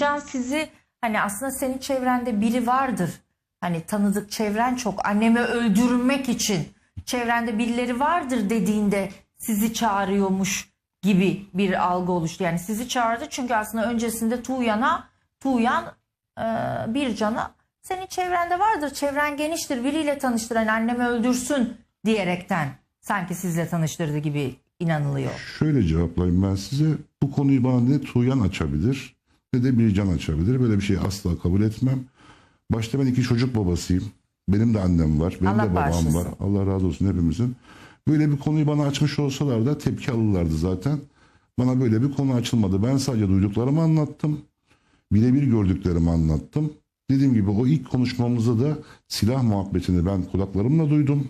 Bircan sizi hani aslında senin çevrende biri vardır. Hani tanıdık çevren çok. Annemi öldürmek için çevrende birileri vardır dediğinde sizi çağırıyormuş gibi bir algı oluştu. Yani sizi çağırdı çünkü aslında öncesinde Tuğyan'a Tuğyan e, Bircan'a senin çevrende vardır. Çevren geniştir. Biriyle tanıştır. Hani annemi öldürsün diyerekten sanki sizle tanıştırdı gibi inanılıyor. Şöyle cevaplayayım ben size. Bu konuyu bana ne Tuğyan açabilir ne de Bircan açabilir. Böyle bir şeyi asla kabul etmem. Başta ben iki çocuk babasıyım. Benim de annem var. Benim Allah de babam bağışlasın. var. Allah razı olsun hepimizin. Böyle bir konuyu bana açmış olsalar da tepki alırlardı zaten. Bana böyle bir konu açılmadı. Ben sadece duyduklarımı anlattım. Birebir gördüklerimi anlattım. Dediğim gibi o ilk konuşmamızda da silah muhabbetini ben kulaklarımla duydum.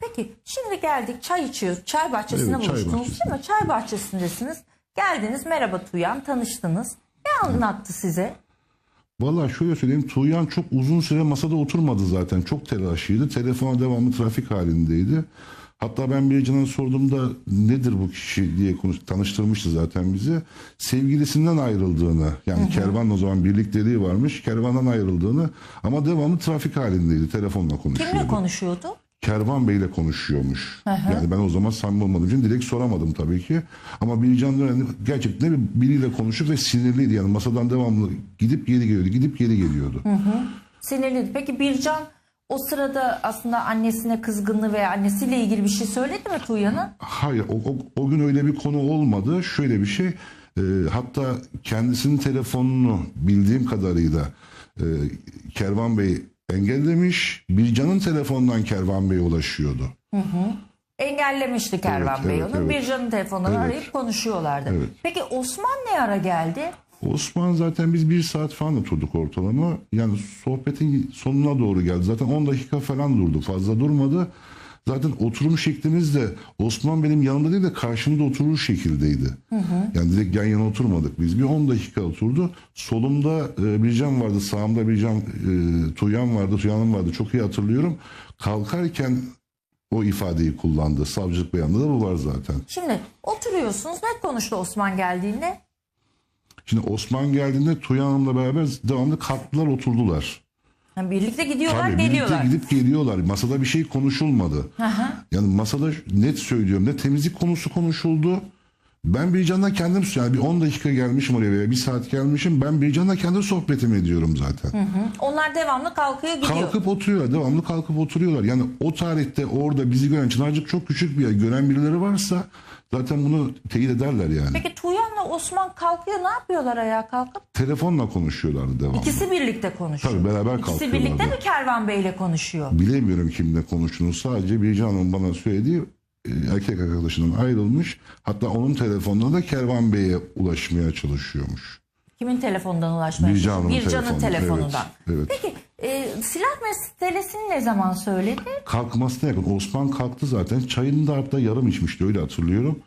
Peki şimdi geldik çay içiyoruz. Çay bahçesinde Evet, çay buluştunuz değil mi? Çay bahçesindesiniz. Geldiniz merhaba Tuyan tanıştınız. Ne anlattı size? Valla şöyle söyleyeyim Tuğyan çok uzun süre masada oturmadı zaten. Çok telaşlıydı. Telefona devamlı trafik halindeydi. Hatta ben Bircan'a sorduğumda nedir bu kişi diye konuş, tanıştırmıştı zaten bizi. Sevgilisinden ayrıldığını yani kervanla o zaman birlikteliği varmış. Kervandan ayrıldığını ama devamlı trafik halindeydi. Telefonla konuşuyordu. Kimle konuşuyordu? Kervan Bey'le konuşuyormuş. Yani ben o zaman samimi olmadığım için direkt soramadım tabii ki. Ama Bircan Dönen gerçekten biriyle konuşup ve sinirliydi. Yani masadan devamlı gidip geri geliyordu, gidip geri geliyordu. Sinirliydi. Peki Bircan o sırada aslında annesine kızgınlığı veya annesiyle ilgili bir şey söyledi mi Tuğyan'a? Hayır o, o, o gün öyle bir konu olmadı. Şöyle bir şey e, hatta kendisinin telefonunu bildiğim kadarıyla e, Kervan Bey engellemiş. Bircan'ın telefonundan Kervan Bey'e ulaşıyordu. Engellemişti Kervan Evet, Bey evet, onu. evet. Bircan'ın telefonunu Evet. arayıp konuşuyorlardı. Evet. Peki Osman ne ara geldi? Osman zaten biz bir saat falan oturduk ortalama. Yani sohbetin sonuna doğru geldi. Zaten 10 dakika falan durdu. Fazla durmadı. Zaten oturum şeklimiz de Osman benim yanımda değil de karşımda oturur şekildeydi. Yani direkt yan yana oturmadık biz. Bir 10 dakika oturdu. Solumda e, Bircan vardı. Sağımda Bircan e, Tuyan vardı. Tuyan'ım vardı. Çok iyi hatırlıyorum. Kalkarken o ifadeyi kullandı. Savcılık beyanında da bu var zaten. Şimdi oturuyorsunuz. Ne konuştu Osman geldiğinde? Şimdi Osman geldiğinde Hanım'la beraber devamlı kalktılar oturdular. Yani birlikte gidiyorlar Tabii geliyorlar. birlikte gidip geliyorlar. Masada bir şey konuşulmadı. Yani masada net söylüyorum ne temizlik konusu konuşuldu. Ben Bircan'la kendim yani bir 10 dakika gelmişim oraya veya bir saat gelmişim. Ben Bircan'la kendi sohbetimi ediyorum zaten. Onlar devamlı kalkıyor gidiyor. Kalkıp oturuyorlar. Devamlı kalkıp oturuyorlar. Yani o tarihte orada bizi gören Çınarcık çok küçük bir yer. Gören birileri varsa zaten bunu teyit ederler yani. Peki Tuğyan'la Osman kalkıyor ne yapıyorlar ayağa kalkıp? Telefonla konuşuyorlardı devamlı. İkisi birlikte konuşuyor. Tabii beraber İkisi kalkıyorlardı. birlikte mi Kervan Bey'le konuşuyor? Bilemiyorum kimle konuştuğunu. Sadece Bircan Hanım bana söylediği e, erkek arkadaşından ayrılmış. Hatta onun telefonuna da Kervan Bey'e ulaşmaya çalışıyormuş. Kimin telefonundan ulaşmaya çalışıyor? Bircan'ın telefonu, telefonundan. evet, evet. Peki e, silah meselesini ne zaman söyledi? Kalkmasına yakın. Osman kalktı zaten. Çayını da hatta yarım içmişti öyle hatırlıyorum.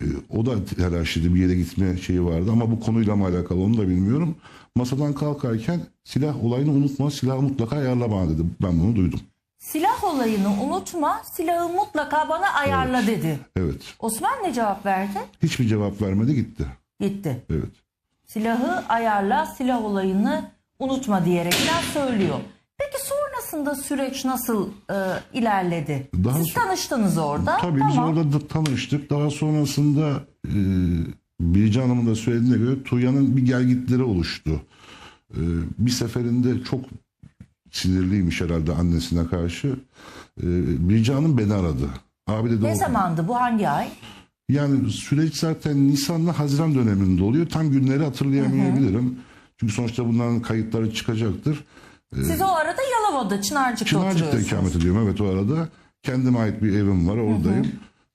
E, o da telaşlıydı bir yere gitme şeyi vardı ama bu konuyla mı alakalı onu da bilmiyorum. Masadan kalkarken silah olayını unutma silahı mutlaka ayarla bana dedi. Ben bunu duydum. Silah olayını unutma, silahı mutlaka bana ayarla dedi. Evet. Osman ne cevap verdi? Hiçbir cevap vermedi gitti. Gitti. Evet. Silahı ayarla, silah olayını unutma diyerekten söylüyor. Sonrasında süreç nasıl e, ilerledi? Daha Siz so- tanıştınız orada. Tabii tamam. biz orada da tanıştık. Daha sonrasında e, Bircan Hanım'ın da söylediğine göre Tuğyan'ın bir gelgitleri oluştu. E, bir seferinde çok sinirliymiş herhalde annesine karşı. E, Bircan Hanım beni aradı. Abi dedi Ne o- zamandı bu? Hangi ay? yani süreç zaten Nisan'la Haziran döneminde oluyor. Tam günleri hatırlayamayabilirim. Çünkü sonuçta bunların kayıtları çıkacaktır. Siz o arada Yalova'da, Çınarcık'ta Çınarcık'ta oturuyorsunuz. ikamet ediyorum evet o arada. Kendime ait bir evim var oradayım.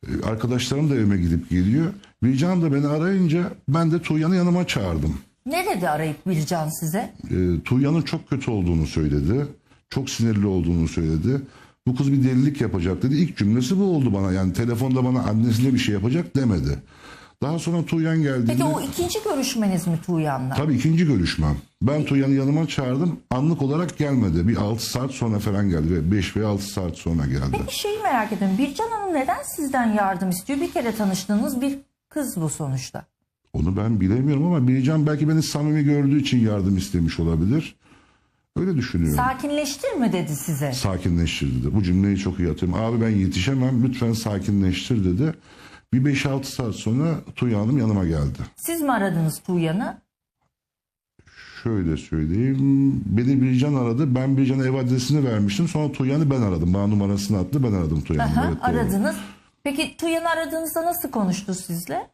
Ee, Arkadaşlarım da evime gidip geliyor. Bircan da beni arayınca ben de Tuğyan'ı yanıma çağırdım. Ne dedi arayıp Bircan size? Ee, Tuğyan'ın çok kötü olduğunu söyledi. Çok sinirli olduğunu söyledi. Bu kız bir delilik yapacak dedi. İlk cümlesi bu oldu bana. Yani telefonda bana annesine bir şey yapacak demedi. Daha sonra Tuğyan geldiğinde... Peki o ikinci görüşmeniz mi Tuğyan'la? Tabii ikinci görüşmem. Ben Tuğyan'ı yanıma çağırdım. Anlık olarak gelmedi. Bir 6 saat sonra falan geldi. Ve 5 veya 6 saat sonra geldi. Peki şeyi merak ediyorum. Bircan Hanım neden sizden yardım istiyor? Bir kere tanıştığınız bir kız bu sonuçta. Onu ben bilemiyorum ama Bircan belki beni samimi gördüğü için yardım istemiş olabilir. Öyle düşünüyorum. Sakinleştir mi dedi size? sakinleştir dedi. Bu cümleyi çok iyi hatırlıyorum. Abi ben yetişemem lütfen sakinleştir dedi. Bir 5-6 saat sonra Tuğya Hanım yanıma geldi. Siz mi aradınız Tuğyan'ı? Şöyle söyleyeyim. Beni Bircan aradı. Ben Bircan'a ev adresini vermiştim. Sonra Tuğyan'ı ben aradım. Bana numarasını attı. Ben aradım Tuğyan'ı. Aha, Evet, doğru. aradınız. Peki Tuğyan'ı aradığınızda nasıl konuştu sizle?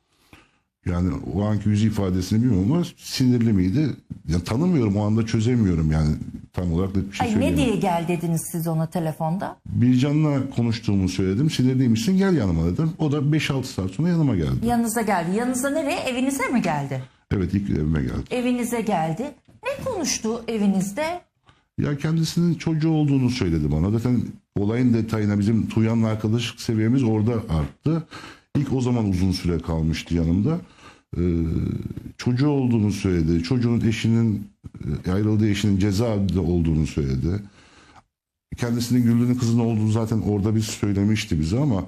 Yani o anki yüz ifadesini bilmiyorum ama sinirli miydi? Ya tanımıyorum o anda çözemiyorum yani tam olarak net bir şey Ay ne söyleyemem. diye gel dediniz siz ona telefonda? Bircan'la konuştuğumu söyledim. Sinirliymişsin gel yanıma dedim. O da 5-6 saat sonra yanıma geldi. Yanınıza geldi. Yanınıza nereye? Evinize mi geldi? Evet ilk evime geldi. Evinize geldi. Ne konuştu evinizde? Ya kendisinin çocuğu olduğunu söyledi bana. Zaten olayın detayına bizim Tuyan'la arkadaşlık seviyemiz orada arttı. İlk o zaman uzun süre kalmıştı yanımda. Ee, çocuğu olduğunu söyledi. Çocuğun eşinin e, ayrıldığı eşinin cezaevinde olduğunu söyledi. Kendisinin Güllü'nün kızının olduğunu zaten orada biz söylemişti bize ama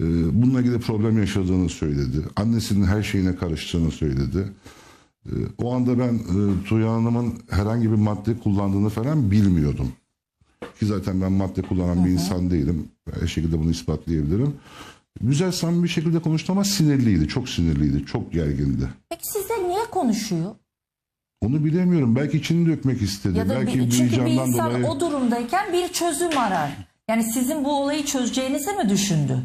e, bununla ilgili problem yaşadığını söyledi. Annesinin her şeyine karıştığını söyledi. E, o anda ben e, Tuğya Hanım'ın herhangi bir madde kullandığını falan bilmiyordum. Ki zaten ben madde kullanan bir insan değilim. Her şekilde bunu ispatlayabilirim. Güzel samimi bir şekilde konuştu ama sinirliydi. Çok sinirliydi. Çok gergindi. Peki sizle niye konuşuyor? Onu bilemiyorum. Belki içini dökmek istedi. Ya da Belki bir, çünkü bir insan dolayı. o durumdayken bir çözüm arar. Yani sizin bu olayı çözeceğinizi mi düşündü?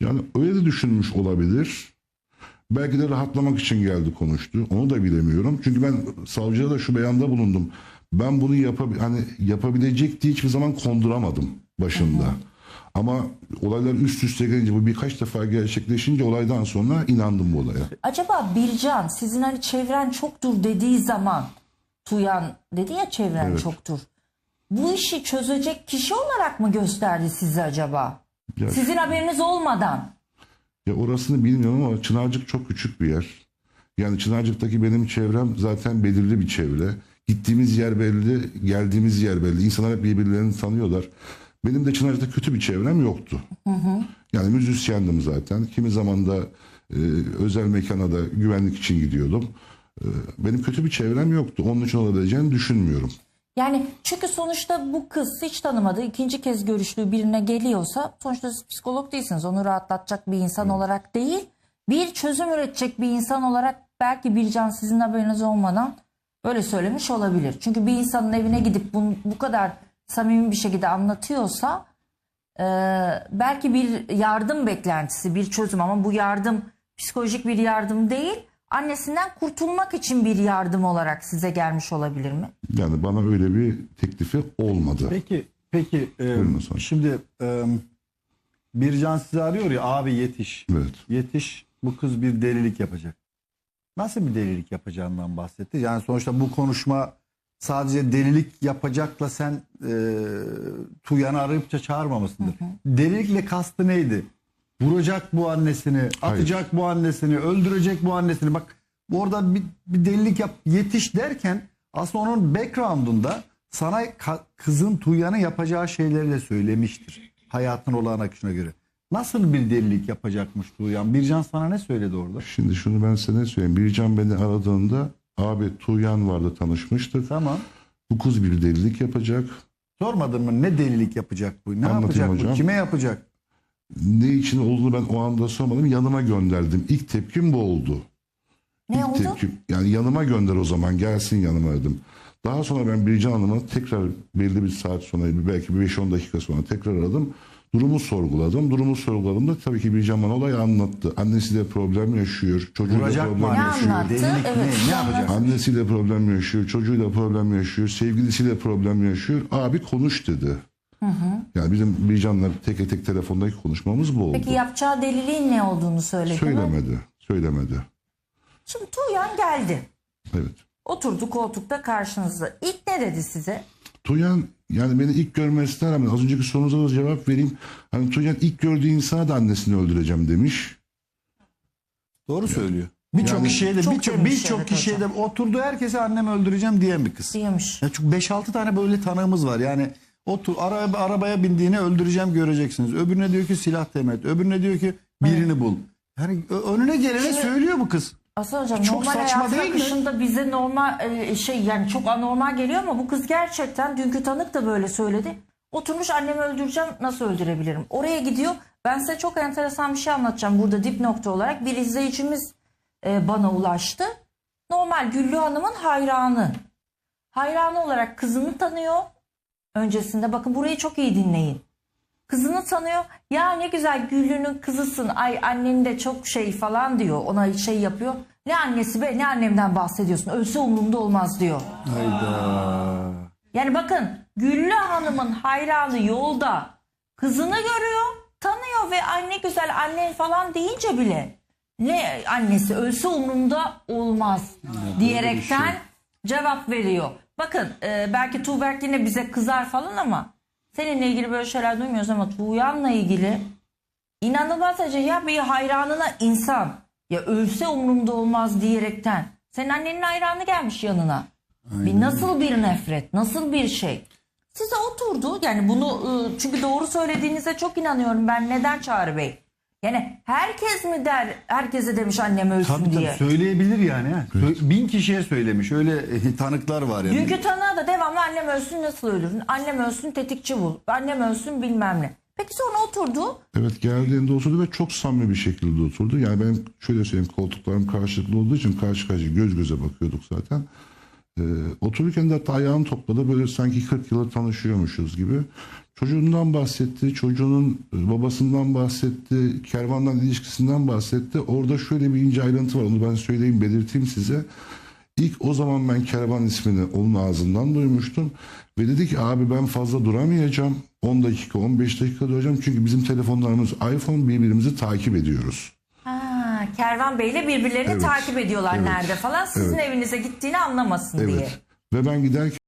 Yani öyle de düşünmüş olabilir. Belki de rahatlamak için geldi konuştu. Onu da bilemiyorum. Çünkü ben savcıya da şu beyanda bulundum. Ben bunu yapabi hani yapabilecek diye hiçbir zaman konduramadım başında. Ama olaylar üst üste gelince bu birkaç defa gerçekleşince olaydan sonra inandım bu olaya. Acaba Bircan sizin hani çevren çoktur dediği zaman Tuyan dedi ya çevren Evet. çoktur. Bu işi çözecek kişi olarak mı gösterdi sizi acaba? Ya, Sizin haberiniz olmadan. ya orasını bilmiyorum ama Çınarcık çok küçük bir yer. Yani Çınarcık'taki benim çevrem zaten belirli bir çevre. Gittiğimiz yer belli, geldiğimiz yer belli. İnsanlar hep birbirlerini tanıyorlar. Benim de Çınarcık'ta kötü bir çevrem yoktu. Yani müzisyendim zaten. Kimi zaman da e, özel mekana da güvenlik için gidiyordum. E, benim kötü bir çevrem yoktu. Onun için olabileceğini düşünmüyorum. Yani çünkü sonuçta bu kız hiç tanımadığı ikinci kez görüştüğü birine geliyorsa sonuçta siz psikolog değilsiniz. Onu rahatlatacak bir insan olarak değil bir çözüm üretecek bir insan olarak belki Bircan sizin haberiniz olmadan böyle söylemiş olabilir. Çünkü bir insanın evine gidip bunu bu kadar samimi bir şekilde anlatıyorsa e, belki bir yardım beklentisi bir çözüm ama bu yardım psikolojik bir yardım değil annesinden kurtulmak için bir yardım olarak size gelmiş olabilir mi? Yani bana öyle bir teklifi olmadı. Peki peki e, şimdi e, Bircan sizi arıyor ya abi yetiş. Evet. Yetiş bu kız bir delilik yapacak. Nasıl bir delilik yapacağından bahsetti. Yani sonuçta bu konuşma sadece delilik yapacakla sen e, Tuyan'ı arayıp da çağırmamışsındır. Delilikle kastı neydi? Vuracak bu annesini, atacak bu annesini, öldürecek bu annesini. Bak orada bir, bir delilik yap, yetiş derken aslında onun background'unda sana ka- kızın Tuyan'ı yapacağı şeyleri de söylemiştir. Hayatın olağan akışına göre. Nasıl bir delilik yapacakmış Tuğyan? Bircan sana ne söyledi orada? Şimdi şunu ben size ne söyleyeyim. Bircan beni aradığında abi Tuğyan vardı tanışmıştık. Tamam. Bu kız bir delilik yapacak. Sormadın mı ne delilik yapacak bu? Ne Anlatayım yapacak hocam. bu? Kime yapacak? Ne için olduğunu ben o anda sormadım. Yanıma gönderdim. İlk tepkim bu oldu. Ne İlk oldu? tepkim yani yanıma gönder o zaman gelsin yanıma dedim. Daha sonra ben Bircan Hanım'a tekrar belli bir saat sonra belki bir 5-10 dakika sonra tekrar aradım. Durumu sorguladım. Durumu sorguladığımda tabii ki Bircan bana olayı anlattı. Annesiyle problem yaşıyor. Çocuğuyla Vuracak mı problem Ne yaşıyor. anlattı? Delilik Evet, ne? ne Ne yapacak? Annesiyle problem yaşıyor, çocuğuyla problem yaşıyor, sevgilisiyle problem yaşıyor. Abi konuş dedi. Yani bizim Bircan'la tek tek telefondaki konuşmamız bu oldu. Peki yapacağı deliliğin ne olduğunu söyledi mi? söylemedi, söylemedi. Şimdi Tuğyan geldi. Evet. Oturdu koltukta karşınızda. İlk ne dedi size? Tuyan yani beni ilk görmesine rağmen az önceki sorunuza da cevap vereyim. Hani Tuyan ilk gördüğü insana da annesini öldüreceğim demiş. Doğru söylüyor. Birçok Yani- kişiye de Çok birçok demiş, birçok evet kişiye de hocam. oturduğu herkese annemi öldüreceğim diyen bir kız. Diyormuş. Ya çünkü 5-6 tane böyle tanığımız var. Yani otur araba, arabaya bindiğini öldüreceğim göreceksiniz. Öbürüne diyor ki silah temet. Öbürüne diyor ki birini bul. Yani önüne gelene söylüyor bu kız. Aslan hocam Çok normal saçma hayatın değil mi? akışında bize normal e, şey yani çok anormal geliyor ama bu kız gerçekten dünkü tanık da böyle söyledi. Oturmuş annemi öldüreceğim nasıl öldürebilirim? Oraya gidiyor. Ben size çok enteresan bir şey anlatacağım burada dip nokta olarak. Bir izleyicimiz e, bana ulaştı. Normal Güllü Hanım'ın hayranı. Hayranı olarak kızını tanıyor. Öncesinde bakın burayı çok iyi dinleyin. Kızını tanıyor. Ya ne güzel Güllü'nün kızısın. Ay annen de çok şey falan diyor. Ona şey yapıyor. Ne annesi be ne annemden bahsediyorsun. Ölse umurumda olmaz diyor. Hayda. Yani bakın Güllü Hanım'ın hayranı yolda kızını görüyor, tanıyor ve anne güzel annen falan deyince bile ne annesi ölse umurumda olmaz diyerekten cevap veriyor. Bakın e, belki Tuğberk yine bize kızar falan ama seninle ilgili böyle şeyler duymuyoruz ama Tuğyan'la ilgili inanılmaz acı ya bir hayranına insan ya ölse umurumda olmaz diyerekten senin annenin hayranı gelmiş yanına. Bir nasıl bir nefret, nasıl bir şey. Size oturdu yani bunu ıı, çünkü doğru söylediğinize çok inanıyorum ben. Neden Çağrı Bey? Yani herkes mi der, herkese demiş annem ölsün Tabii diye. tabii söyleyebilir yani. ha. Sö- Bin kişiye söylemiş. Öyle e, tanıklar var yani. Dünkü tanığa da devamlı annem ölsün nasıl ölür? Annem ölsün tetikçi bul. Annem ölsün bilmem ne. Peki sonra oturdu. Evet geldiğinde oturdu ve çok samimi bir şekilde oturdu. Yani benim şöyle söyleyeyim koltuklarım karşılıklı olduğu için karşı karşıya göz göze bakıyorduk zaten. Ee, otururken de hatta ayağını topladı böyle sanki 40 yıldır tanışıyormuşuz gibi. Çocuğundan bahsetti, çocuğunun e, babasından bahsetti, kervandan ilişkisinden bahsetti. Orada şöyle bir ince ayrıntı var onu ben söyleyeyim belirteyim size. İlk o zaman ben kervan ismini onun ağzından duymuştum. Ve dedi ki abi ben fazla duramayacağım. 10 dakika 15 dakika duracağım. Çünkü bizim telefonlarımız iPhone birbirimizi takip ediyoruz. Ha, Kervan Bey'le birbirlerini Evet, takip ediyorlar evet, nerede falan. Sizin evet. evinize gittiğini anlamasın diye. Evet. Ve ben giderken